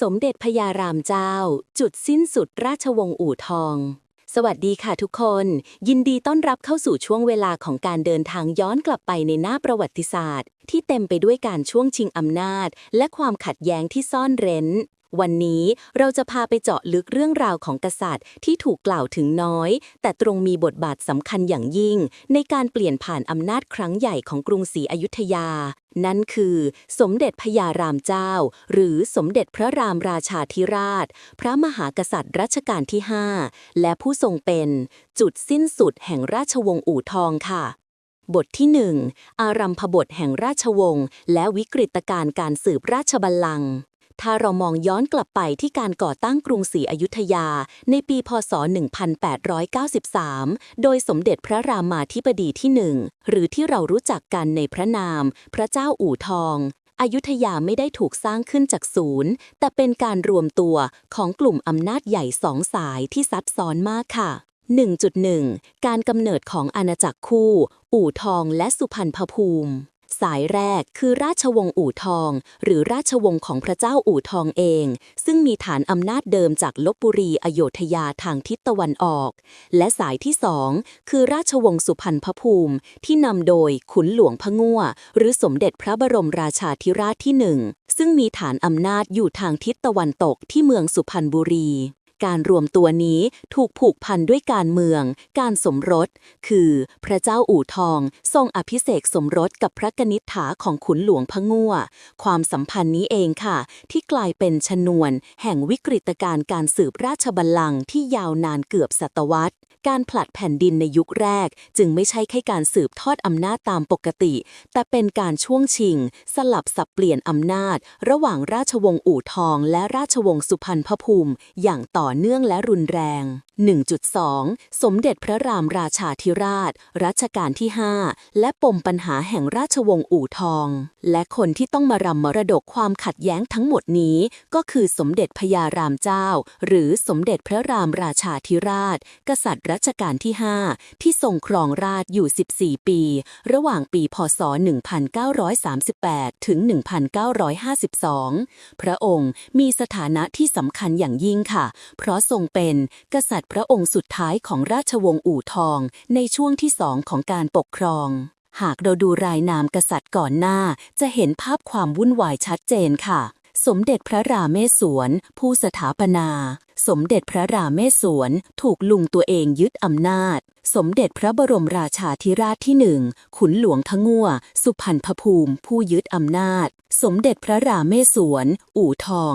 สมเด็จพญารามเจ้า จุดสิ้นสุดราชวงศ์อู่ทอง สวัสดีค่ะทุกคน ยินดีต้อนรับเข้าสู่ช่วงเวลาของการเดินทางย้อนกลับไปในหน้าประวัติศาสตร์ ที่เต็มไปด้วยการช่วงชิงอำนาจ และความขัดแย้งที่ซ่อนเร้น วันนี้เราจะพาไปเจาะลึกเรื่องราวของกษัตริย์ที่ถูกกล่าวถึงน้อย แต่ตรงมีบทบาทสำคัญอย่างยิ่ง ในการเปลี่ยนผ่านอำนาจครั้งใหญ่ของกรุงศรีอยุธยา นั่นคือ สมเด็จพญารามเจ้า หรือสมเด็จพระรามราชาธิราช พระมหากษัตริย์รัชกาลที่ 5 และผู้ทรงเป็น จุดสิ้นสุดแห่งราชวงศ์อู่ทองค่ะบทที่ 1 อารัมพบทแห่งราชวงศ์และวิกฤตการณ์การสืบราชบัลลังก์ ถ้าเรามองย้อนกลับไปที่การก่อตั้งกรุงศรีอยุธยา ในปีพศ 1893 โดยสมเด็จพระรามาธิบดีที่หนึ่งหรือที่เรารู้จักกันในพระนาม พระเจ้าอู่ทองอยุธยาไม่ได้ถูกสร้างขึ้นจากศูนย์ แต่เป็นการรวมตัวของกลุ่มอำนาจใหญ่สองสายที่ซับซ้อนมากค่ะ 1.1 การกำเนิดของอาณาจักรคู่ อู่ทองและสุพรรณภูมิ สายแรกคือราชวงศ์อู่ทอง หรือราชวงศ์ของพระเจ้าอู่ทองเอง ซึ่งมีฐานอำนาจเดิมจากลบบุรีอโยธยาทางทิศตะวันออก และสายที่สองคือราชวงศ์สุพรรณพภูมิ ที่นำโดยขุนหลวงพะงั่วหรือสมเด็จพระบรมราชาธิราชที่หนึ่งซึ่งมีฐานอำนาจอยู่ทางทิศตะวันตกที่เมืองสุพรรณบุรี การรวมตัวนี้ถูกผูกพันด้วยการเมือง การสมรส คือพระเจ้าอู่ทอง ทรงอภิเษกสมรสกับพระกนิษฐาของขุนหลวงพะงัวความสัมพันธ์นี้เองค่ะ ที่กลายเป็นชนวน แห่งวิกฤตการ์การสืบราชบัลลังก์ที่ยาวนานเกือบศตวรรษการผลัดแผ่นดินในยุคแรก จึงไม่ใช่แค่การสืบทอดอำนาจตามปกติ แต่เป็นการช่วงชิง สลับสับเปลี่ยนอำนาจ ระหว่างราชวงศ์อู่ทอง และราชวงศ์สุพรรณพภูมิ อย่างต่อเนื่องและรุนแรง 1.2 สมเด็จพระรามราชาธิราช รัชกาลที่ 5 และปมปัญหาแห่งราชวงศ์อู่ทอง และคนที่ต้องมารำมรดกความขัดแย้งทั้งหมดนี้ ก็คือสมเด็จพญารามเจ้า หรือสมเด็จพระรามราชาธิราช กษัตริย์รัชกาลที่ 5 ที่ทรงครองราชย์อยู่ 14 ปี ระหว่างปีพศ 1938 ถึง 1952 พระองค์มีสถานะที่สำคัญอย่างยิ่งค่ะเพราะทรงเป็นกษัตริย์พระองค์สุดท้ายของราชวงศ์อู่ทองในช่วงที่สองของการปกครอง หากเราดูรายนามกษัตริย์ก่อนหน้า จะเห็นภาพความวุ่นวายชัดเจนค่ะ สมเด็จพระรามเมศวร ผู้สถาปนา สมเด็จพระรามเมศวร ถูกลุงตัวเองยึดอำนาจ สมเด็จพระบรมราชาธิราชที่หนึ่งขุนหลวงทงั่วสุพรรณภูมิ ผู้ยึดอำนาจสมเด็จพระรามเมศวร อู่ทอง